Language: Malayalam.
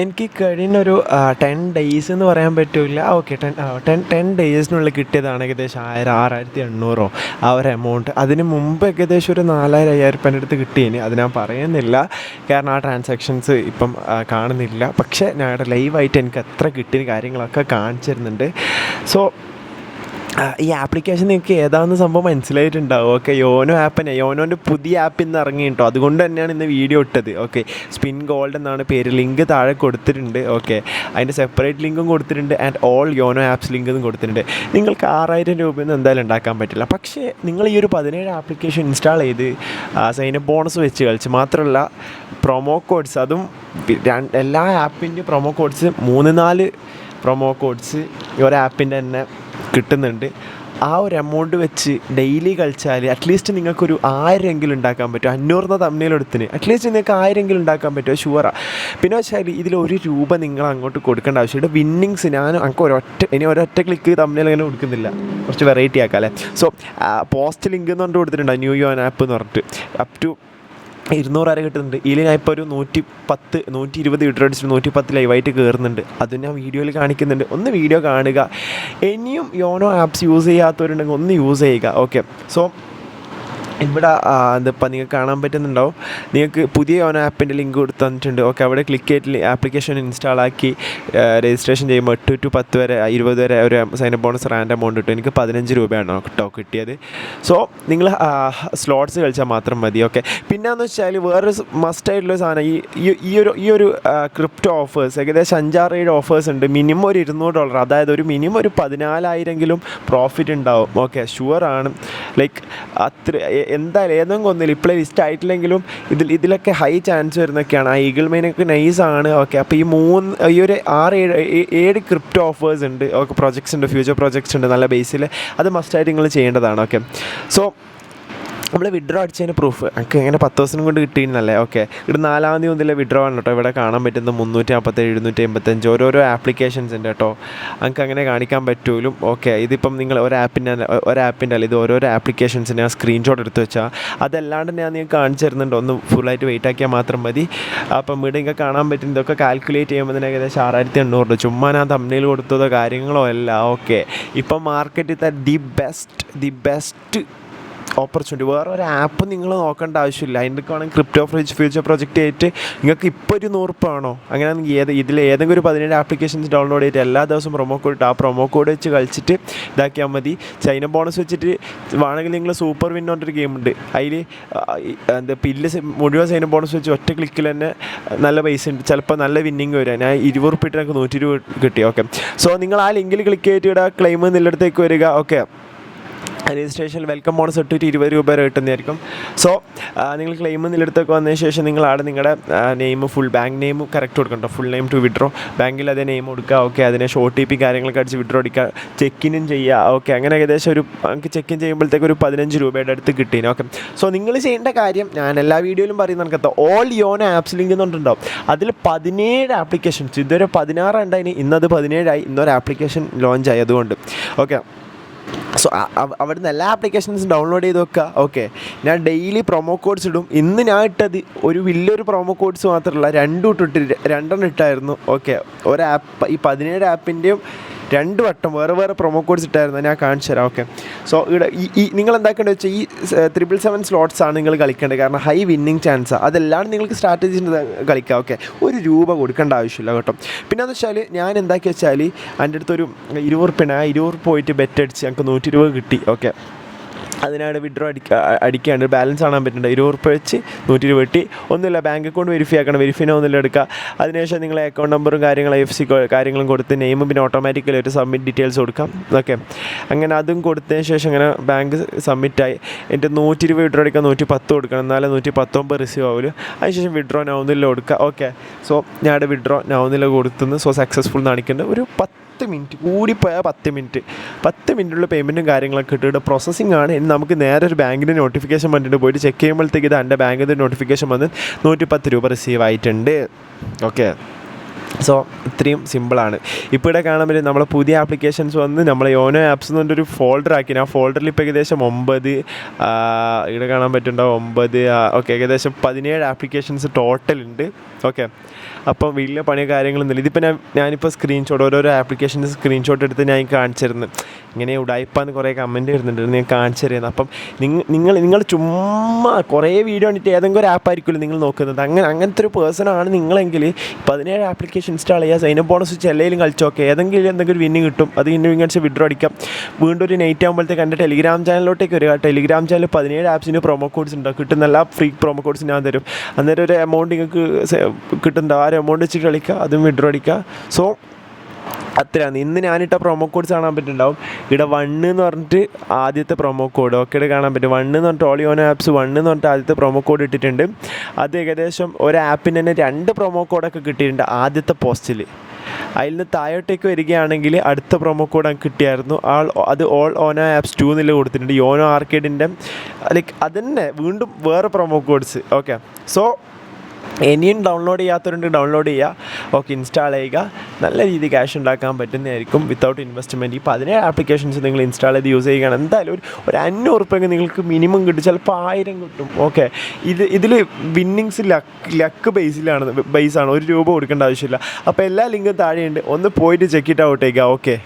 എനിക്ക് കഴിഞ്ഞ ഒരു ടെൻ ഡേയ്സ് എന്ന് പറയാൻ പറ്റില്ല ഓക്കെ ടെൻ ടെൻ ടെൻ ഡേയ്സിനുള്ളിൽ കിട്ടിയതാണ് ഏകദേശം ആയിരം ആറായിരത്തി എണ്ണൂറോ ആ ഒരു എമൗണ്ട് അതിന് മുമ്പ് ഏകദേശം ഒരു നാലായിരം അയ്യായിരം രൂപേന്റെ അടുത്ത് കിട്ടിയേന്. അത് ഞാൻ പറയുന്നില്ല. കാരണം ആ ട്രാൻസാക്ഷൻസ് ഇപ്പം കാണുന്നില്ല. പക്ഷേ ഞങ്ങളുടെ ലൈവായിട്ട് എനിക്ക് എത്ര കിട്ടിയ കാര്യങ്ങളൊക്കെ കാണിച്ചിരുന്നുണ്ട്. സോ ഈ ആപ്ലിക്കേഷൻ നിങ്ങൾക്ക് ഏതാണെന്ന് സംഭവം മനസ്സിലായിട്ടുണ്ടാവും. ഓക്കെ യോനോ ആപ്പിനെ യോനോന്റെ പുതിയ ആപ്പ് ഇന്ന് ഇറങ്ങി കേട്ടോ. അതുകൊണ്ട് തന്നെയാണ് ഇന്ന് വീഡിയോ ഇട്ടത്. ഓക്കെ സ്പിൻ ഗോൾഡ് എന്നാണ് പേര്. ലിങ്ക് താഴെ കൊടുത്തിട്ടുണ്ട്. ഓക്കെ അതിന്റെ സെപ്പറേറ്റ് ലിങ്കും കൊടുത്തിട്ടുണ്ട്. ആൻഡ് ഓൾ യോനോ ആപ്സ് ലിങ്കും കൊടുത്തിട്ടുണ്ട്. നിങ്ങൾക്ക് ആറായിരം രൂപയൊന്നും എന്തായാലും ഉണ്ടാക്കാൻ പറ്റില്ല. പക്ഷേ നിങ്ങൾ ഈ ഒരു പതിനേഴ് ആപ്ലിക്കേഷൻ ഇൻസ്റ്റാൾ ചെയ്ത് സൈനപ്പ് ബോണസ് വെച്ച് കളിച്ച് മാത്രമല്ല പ്രൊമോ കോഡ്സ് അതും എല്ലാ ആപ്പിന്റെ പ്രൊമോ കോഡ്സ് മൂന്ന് നാല് പ്രൊമോ കോഡ്സ് ഈ ഒരു ആപ്പിന്റെ തന്നെ കിട്ടുന്നുണ്ട്. ആ ഒരു എമൗണ്ട് വെച്ച് ഡെയിലി കളിച്ചാൽ അറ്റ്ലീസ്റ്റ് നിങ്ങൾക്കൊരു ആയിരം എങ്കിലും ഉണ്ടാക്കാൻ പറ്റും. അഞ്ഞൂറിന് തമ്മിലെടുത്തിന് അറ്റ്ലീസ്റ്റ് നിങ്ങൾക്ക് ആയിരം എങ്കിലും ഉണ്ടാക്കാൻ പറ്റുമോ ഷുവറാണ് പിന്നെ വെച്ചാൽ ഇതിൽ ഒരു രൂപ നിങ്ങൾ അങ്ങോട്ട് കൊടുക്കേണ്ട ആവശ്യമില്ല. വിന്നിങ്സ് ഞാൻ എനിക്ക് ഒരൊറ്റ ഇനി ഒരൊറ്റ ക്ലിക്ക് തമ്മിൽ അങ്ങനെ കൊടുക്കുന്നില്ല. കുറച്ച് വെറൈറ്റി ആക്കാം അല്ലേ സോ പോസ്റ്റ് ലിങ്ക് എന്ന് പറഞ്ഞിട്ട് കൊടുത്തിട്ടുണ്ടോ. ന്യൂ യോൺ ആപ്പ് എന്ന് പറഞ്ഞിട്ട്. അപ് ടു ഇരുന്നൂറ് വരെ കിട്ടുന്നുണ്ട്. ഇതിൽ ഞാൻ ഇപ്പോൾ ഒരു നൂറ്റി പത്ത് നൂറ്റി ഇരുപത് വീഡിയോ അടിച്ചിട്ട് നൂറ്റി പത്ത് ലൈവായിട്ട് കയറുന്നുണ്ട് അത് ഞാൻ വീഡിയോയിൽ കാണിക്കുന്നുണ്ട്. ഒന്ന് വീഡിയോ കാണുക. ഇനിയും യോനോ ആപ്സ് യൂസ് ചെയ്യാത്തവരുണ്ടെങ്കിൽ ഒന്ന് യൂസ് ചെയ്യുക. ഓക്കെ സോ ഇവിടെ ഇതിപ്പോൾ നിങ്ങൾക്ക് കാണാൻ പറ്റുന്നുണ്ടാവും. നിങ്ങൾക്ക് പുതിയ യോനോ ആപ്പിന്റെ ലിങ്ക് കൊടുത്ത് തന്നിട്ടുണ്ട്. ഓക്കെ അവിടെ ക്ലിക്ക് ചെയ്തിട്ട് ആപ്ലിക്കേഷൻ ഇൻസ്റ്റാൾ ആക്കി രജിസ്ട്രേഷൻ ചെയ്യുമ്പോൾ എട്ട് ടു പത്ത് വരെ ഇരുപത് വരെ ഒരു സൈനപ്പ് ബോണസ് റാൻഡ് എമൗണ്ട് കിട്ടും. എനിക്ക് പതിനഞ്ച് രൂപയാണ് കേട്ടോ കിട്ടിയത്. സോ നിങ്ങൾ സ്ലോട്ട്സ് കളിച്ചാൽ മാത്രം മതി. ഓക്കെ. പിന്നെയെന്ന് വെച്ചാൽ വേറൊരു മസ്റ്റ് ആയിട്ടുള്ള സാധനം ഈ ഈ- ഒരു ഈ ഒരു ക്രിപ്റ്റോ ഓഫേഴ്സ് ഏകദേശം അഞ്ചാറ് ഏഴ് ഓഫേഴ്സ് ഉണ്ട്. മിനിമം ഒരു ഇരുന്നൂറ് ഡോളർ അതായത് ഒരു മിനിമം ഒരു പതിനാലായിരെങ്കിലും പ്രോഫിറ്റ് ഉണ്ടാവും. ഓക്കെ ആണ്. ലൈക്ക് അത്ര എന്തായാലും ഏതെങ്കിലും ഒന്നില്ല ഇപ്പോഴേ ലിസ്റ്റ് ആയിട്ടില്ലെങ്കിലും ഇതിൽ ഇതിലൊക്കെ ഹൈ ചാൻസ് വരുന്നൊക്കെയാണ്. ആ ഈഗിൾ മെയിനൊക്കെ നൈസ് ആണ്. ഓക്കെ അപ്പോൾ ഈ മൂന്ന് ഈ ഒരു ആറ് ഏഴ് ഏഴ് ക്രിപ്റ്റോ ഓഫേഴ്സ് ഉണ്ട്. ഓക്കെ പ്രോജക്ട്സ് ഉണ്ട് ഫ്യൂച്ചർ പ്രോജക്ട്സ് ഉണ്ട് നല്ല ബേസിൽ അത് മസ്റ്റായിട്ട് നിങ്ങൾ ചെയ്യേണ്ടതാണ്. ഓക്കെ സോ നമ്മൾ വിഡ്രോ അടിച്ചതിന് പ്രൂഫ് എനിക്ക് ഇങ്ങനെ പത്ത് ദിവസം കൊണ്ട് കിട്ടിയിരുന്നല്ലേ? ഓക്കെ ഇവിടെ നാലാം തീയതി മുതലേ വിഡ്രോ ആണ് കേട്ടോ. ഇവിടെ കാണാൻ പറ്റുന്ന മുന്നൂറ്റി നാൽപ്പത്തേഴ് എഴുന്നൂറ്റി എൺപത്തഞ്ച് ഓരോരോ ആപ്ലിക്കേഷൻസ് ഉണ്ട് കേട്ടോ. നമുക്ക് അങ്ങനെ കാണിക്കാൻ പറ്റുമല്ലോ ഓക്കെ ഇതിപ്പം നിങ്ങൾ ഒരു ആപ്പിന്റെ ഒരു അല്ല ഇത് ഓരോരോ ആപ്ലിക്കേഷൻസിന് ഞാൻ സ്ക്രീൻഷോട്ട് എടുത്ത് വെച്ചാൽ അതല്ലാണ്ട് ഞാൻ നിങ്ങൾക്ക് കാണിച്ചു തരുന്നുണ്ട്. ഒന്ന് ഫുള്ളായിട്ട് വെയിറ്റ് ആക്കിയാൽ മാത്രം മതി. അപ്പം ഇവിടെ ഇങ്ങനെ കാണാൻ പറ്റും ഇതൊക്കെ കാൽക്കുലേറ്റ് ചെയ്യുമ്പോൾ തന്നെ ഏകദേശം ആറായിരത്തി എണ്ണൂറ് രൂപ. ചുമ്മാ ഞാൻ തമ്മിൽ കൊടുത്തതോ കാര്യങ്ങളോ അല്ല. ഓക്കെ ഇപ്പം മാർക്കറ്റിൽ the best the best opportunity വേറെ ഒരു ആപ്പ് നിങ്ങൾ നോക്കേണ്ട ആവശ്യമില്ല. അതിന്റെ വേണമെങ്കിൽ ക്രിപ്റ്റോ ഫ്രിഡ്ജ് ഫ്യൂച്ചർ പ്രൊജക്റ്റ് ആയിട്ട് നിങ്ങൾക്ക് ഇപ്പോൾ ഒരു നൂറുപ്പാണോ അങ്ങനെ ആണെങ്കിൽ ഏത് ഇതിൽ ഏതെങ്കിലും ഒരു പതിനേഴ് ആപ്ലിക്കേഷൻസ് ഡൗൺലോഡ് ചെയ്തിട്ട് എല്ലാ ദിവസവും പ്രൊമോ കോഡ് ഇട്ട് ആ പ്രൊമോ കോഡ് വെച്ച് കളിച്ചിട്ട് ഇതാക്കിയാൽ മതി. ചൈന ബോണസ് വെച്ചിട്ട് വേണമെങ്കിൽ നിങ്ങൾ സൂപ്പർ വിൻ പറഞ്ഞൊരു ഗെയിം ഉണ്ട്. അതിൽ എന്താ പില്ല് മുഴുവൻ സൈന ബോണസ് വെച്ച് ഒറ്റ ക്ലിക്കിൽ തന്നെ നല്ല പൈസ ഉണ്ട്. ചിലപ്പോൾ നല്ല വിന്നിങ് വരിക ഞാൻ ഇരുപത് റുപ്യ ഇട്ട് എനിക്ക് നൂറ്റി ഇരുപത് കിട്ടി. ഓക്കെ സോ നിങ്ങൾ ആ ലിങ്കിൽ ക്ലിക്ക് ചെയ്തിട്ട് ഇവിടെ ക്ലെയിം നിന്നിടത്തേക്ക് വരിക. ഓക്കെ രജിസ്ട്രേഷൻ വെൽക്കം ബോണസ് ഇട്ടിട്ട് ഇരുപത് രൂപ വരെ കിട്ടുന്നതായിരിക്കും. സോ നിങ്ങൾ ക്ലെയിം നിലെടുത്തൊക്കെ വന്നതിന് ശേഷം നിങ്ങൾ അവിടെ നിങ്ങളുടെ name full bank name correct കൊടുക്കണ്ടോ full name to withdraw ബാങ്കിൽ അതേ നെയിം കൊടുക്കുക. ഓക്കെ അതിനെ ഷോ ടി പി കാര്യങ്ങളൊക്കെ അടിച്ച് വിഡ്രോ അടിക്കുക. ചെക്കിനും ചെയ്യുക. ഓക്കെ അങ്ങനെ ഏകദേശം ഒരു നമുക്ക് ചെക്കിൻ ചെയ്യുമ്പോഴത്തേക്ക് ഒരു പതിനഞ്ച് രൂപയുടെ അടുത്ത് കിട്ടീന്. ഓക്കെ സോ നിങ്ങൾ ചെയ്യേണ്ട കാര്യം ഞാൻ എല്ലാ വീഡിയോയിലും പറയുന്ന കണക്കത്ത ഓൾ യോനോ ആപ്സ് ലിങ്ക് എന്നുണ്ടാവും അതിൽ പതിനേഴ് ആപ്ലിക്കേഷൻസ് ഇതുവരെ പതിനാറുണ്ടായിന് ഇന്നത് പതിനേഴായി. ഇന്നൊരു ആപ്ലിക്കേഷൻ ലോഞ്ച് ആയതുകൊണ്ട് ഓക്കെ സോ അവിടുന്ന് എല്ലാ ആപ്ലിക്കേഷൻസും ഡൗൺലോഡ് ചെയ്ത് വെക്കുക ഓക്കെ ഞാൻ ഡെയിലി പ്രൊമോ കോഡ്സ് ഇടും. ഇന്ന് ഞാൻ ഇട്ടത് ഒരു വലിയൊരു പ്രൊമോ കോഡ്സ് മാത്രമല്ല രണ്ടും ഇട്ടിട്ട് രണ്ടെണ്ണം ഇട്ടായിരുന്നു. ഓക്കെ ഒരു ആപ്പ് ഈ പതിനേഴ് ആപ്പിന്റെയും രണ്ട് വട്ടം വേറെ വേറെ പ്രൊമോ കോഡ്സ് ഇട്ടായിരുന്നു ഞാൻ കാണിച്ചു തരാം ഓക്കെ സോ ഇവിടെ ഈ നിങ്ങൾ എന്താക്കേണ്ടത് വെച്ചാൽ ഈ ത്രിപിൾ സെവൻ സ്ലോട്ട്സ് ആണ് നിങ്ങൾ കളിക്കേണ്ടത്. കാരണം ഹൈ വിന്നിങ് ചാൻസ് അതെല്ലാം നിങ്ങൾക്ക് സ്ട്രാറ്റജി കളിക്കാം ഓക്കെ ഒരു രൂപ കൊടുക്കേണ്ട ആവശ്യമില്ല കേട്ടോ. പിന്നെ എന്ന് വെച്ചാൽ ഞാൻ എന്താക്കി വെച്ചാൽ എന്റെ അടുത്തൊരു ഇരുപത് റുപ്യാണ് ആ ഇരുപത് പോയിട്ട് ബെറ്റ് അടിച്ച് ഞങ്ങൾക്ക് നൂറ്റി ഇരുപത് കിട്ടി ഓക്കെ അതിനാണ് വിഡ്രോ അടിക്കുക അടിക്കാണ്ട് ബാലൻസ് കാണാൻ പറ്റുന്നുണ്ട് ഇരുപത് റുപ്യ വെച്ച് നൂറ്റി ഇരുപത് വെട്ടി. ഒന്നുമില്ല ബാങ്ക് അക്കൗണ്ട് വെരിഫൈ ആക്കണം. വെരിഫൈനെ ഒന്നുമില്ല എടുക്കുക അതിനുശേഷം നിങ്ങളെ അക്കൗണ്ട് നമ്പറും കാര്യങ്ങളും എഫ് സി കാര്യങ്ങളും കൊടുത്ത് നെയിമും പിന്നെ ഓട്ടോമാറ്റിക്കലി ഒരു സബ്മിറ്റ് ഡീറ്റെയിൽസ് കൊടുക്കാം. ഓക്കെ അങ്ങനെ അതും കൊടുത്തതിന് ശേഷം അങ്ങനെ ബാങ്ക് സബ്മിറ്റായി എന്റെ നൂറ്റി ഇരുപത് വിഡ്രോ അടിക്കാൻ നൂറ്റി പത്ത് കൊടുക്കണം. എന്നാലേ നൂറ്റി പത്തൊമ്പത് റിസീവ് ആവില്ല അതിനുശേഷം വിഡ്രോ നൗന്നില്ല കൊടുക്കുക ഓക്കെ സോ ഞാൻ വിഡ്രോ നൗന്നില്ല കൊടുത്തുനിന്ന് സോ സക്സസ്ഫുൾ കാണിക്കേണ്ട ഒരു പത്ത് മിനിറ്റ് കൂടിപ്പോയാൽ പത്ത് മിനിറ്റ്. പത്ത് മിനിറ്റുള്ള പേയ്മെന്റും കാര്യങ്ങളൊക്കെ കിട്ടിയിട്ട് പ്രോസസ്സിംഗ് ആണ്. ഇനി നമുക്ക് നേരെ ഒരു ബാങ്കിന്റെ നോട്ടിഫിക്കേഷൻ വന്നിട്ട് പോയിട്ട് ചെക്ക് ചെയ്യുമ്പോഴത്തേക്ക് ഇത് എന്റെ ബാങ്കിന്റെ നോട്ടിഫിക്കേഷൻ വന്ന് നൂറ്റി പത്ത് രൂപ റിസീവ് ആയിട്ടുണ്ട്. ഓക്കെ സോ ഇത്രയും സിമ്പിളാണ് ഇപ്പോൾ ഇവിടെ കാണാൻ നമ്മളെ പുതിയ ആപ്ലിക്കേഷൻസ് വന്ന് നമ്മൾ യോനോ ആപ്സ് എന്ന് പറഞ്ഞൊരു ഫോൾഡർ ആക്കി ആ ഫോൾഡറിൽ ഇപ്പോൾ ഏകദേശം ഒമ്പത് ഇവിടെ കാണാൻ പറ്റുന്നുണ്ടോ? ഒമ്പത് ഓക്കെ ഏകദേശം പതിനേഴ് ആപ്ലിക്കേഷൻസ് ടോട്ടൽ ഉണ്ട്. ഉണ്ട്. ഓക്കെ അപ്പം വീട്ടിലെ പണിയോ കാര്യങ്ങളൊന്നുമില്ല ഇതിപ്പോൾ ഞാൻ ഞാനിപ്പോൾ സ്ക്രീൻഷോട്ട് ഓരോരോ ആപ്ലിക്കേഷന്റെ സ്ക്രീൻഷോട്ട് എടുത്ത് ഞാൻ കാണിച്ചിരുന്നു. ഇങ്ങനെ ഉടായിപ്പാന്ന് കുറേ കമന്റ് വരുന്നുണ്ട്. ഞാൻ കാണിച്ചു തരുന്നത് അപ്പം നിങ്ങൾ നിങ്ങൾ നിങ്ങൾ ചുമ്മാ കുറേ വീഡിയോ കണ്ടിട്ട് ഏതെങ്കിലും ഒരു ആപ്പ് ആയിരിക്കുമല്ലോ നിങ്ങൾ നോക്കുന്നത്. അങ്ങനെ അങ്ങനത്തെ ഒരു പേഴ്സൺ ആണ് നിങ്ങളെങ്കിൽ പതിനേഴ് ആപ്ലിക്കേഷൻ ഇൻസ്റ്റാൾ ചെയ്യുക സൈനപ്പ് ബോണസ് വെച്ച് എല്ലാവരും കളിച്ച്. നോക്കുക ഏതെങ്കിലും എന്തെങ്കിലും വിന്ന് കിട്ടും. അത് ഇന്ന് വിങ്ങടിച്ച് വിഡ്രോ അടിക്കാം. വീണ്ടും ഒരു നൈറ്റ് ആകുമ്പോഴത്തേക്ക് എന്റെ ടെലിഗ്രാം ചാനലിലോട്ടേക്ക് വരിക. ടെലിഗ്രാം ചാനൽ പതിനേഴ് ആപ്സിന് പ്രൊമോ കോഡ്സ് ഉണ്ടാവും കിട്ടുന്ന എല്ലാ ഫ്രീ പ്രൊമോ കോഡ്സ് ഞാൻ തരും. അന്നേരം ഒരു എമൗണ്ട് നിങ്ങൾക്ക് കിട്ടുന്നുണ്ടാവും ആ ഒരു എമൗണ്ട് വെച്ചിട്ട് കളിക്കുക അതും വിഡ്രോ അടിക്കുക. സോ അത്രയാണ് ഇന്ന് ഞാനിട്ട പ്രൊമോ കോഡ്സ് കാണാൻ പറ്റുന്നുണ്ടാവും ഇവിടെ വണ്ണ് എന്ന് പറഞ്ഞിട്ട് ആദ്യത്തെ പ്രൊമോ കോഡ് ഓക്കെ കാണാൻ പറ്റും. വണ്ണ് എന്ന് പറഞ്ഞിട്ട് ഓളിയോൺ ആപ്സ് വണ്ണ് എന്ന് പറഞ്ഞിട്ട് ആദ്യത്തെ പ്രൊമോ കോഡ് ഇട്ടിട്ടുണ്ട്. അത് ഏകദേശം ഒരു ആപ്പിന് തന്നെ രണ്ട് പ്രൊമോ കോഡൊക്കെ കിട്ടിയിട്ടുണ്ട് ആദ്യത്തെ പോസ്റ്റിൽ അതിൽ നിന്ന് താഴോട്ടേക്ക് വരികയാണെങ്കിൽ അടുത്ത പ്രൊമോ കോഡ് അങ്ങ് കിട്ടിയായിരുന്നു. ആൾ അത് ഓൾ ഓനോ ആപ്സ് ടു എന്നിൽ കൊടുത്തിട്ടുണ്ട്. യോനോ ആർക്കേഡിന്റെ ലൈക്ക് അതന്നെ വീണ്ടും വേറെ പ്രൊമോ കോഡ്സ് ഓക്കെ സോ ഇനിയും ഡൗൺലോഡ് ചെയ്യാത്തവരുണ്ട് ഡൗൺലോഡ് ചെയ്യുക. ഓക്കെ ഇൻസ്റ്റാൾ ചെയ്യുക. നല്ല രീതിയിൽ ക്യാഷ് ഉണ്ടാക്കാൻ പറ്റുന്നതായിരിക്കും വിത്തൗട്ട് ഇൻവെസ്റ്റ്മെന്റ് ഈ പതിനേഴ് ആപ്ലിക്കേഷൻസ് നിങ്ങൾ ഇൻസ്റ്റാൾ ചെയ്ത് യൂസ് ചെയ്യുകയാണ്. എന്തായാലും ഒരു ഒരു അഞ്ഞൂറ് റുപ്യൊക്കെ നിങ്ങൾക്ക് മിനിമം കിട്ടും. ചിലപ്പോൾ ആയിരം കിട്ടും. ഓക്കെ ഇത് ഇതിൽ വിന്നിങ്സ് ലക്ക് ലക്ക് ബേസിലാണ് ബേസാണ് ഒരു രൂപ കൊടുക്കേണ്ട ആവശ്യമില്ല. അപ്പോൾ എല്ലാ ലിങ്കും താഴെയുണ്ട്. ഒന്ന് പോയിട്ട് ചെക്ക് ഇറ്റ് ഔട്ട് ചെയ്യുക ഓക്കെ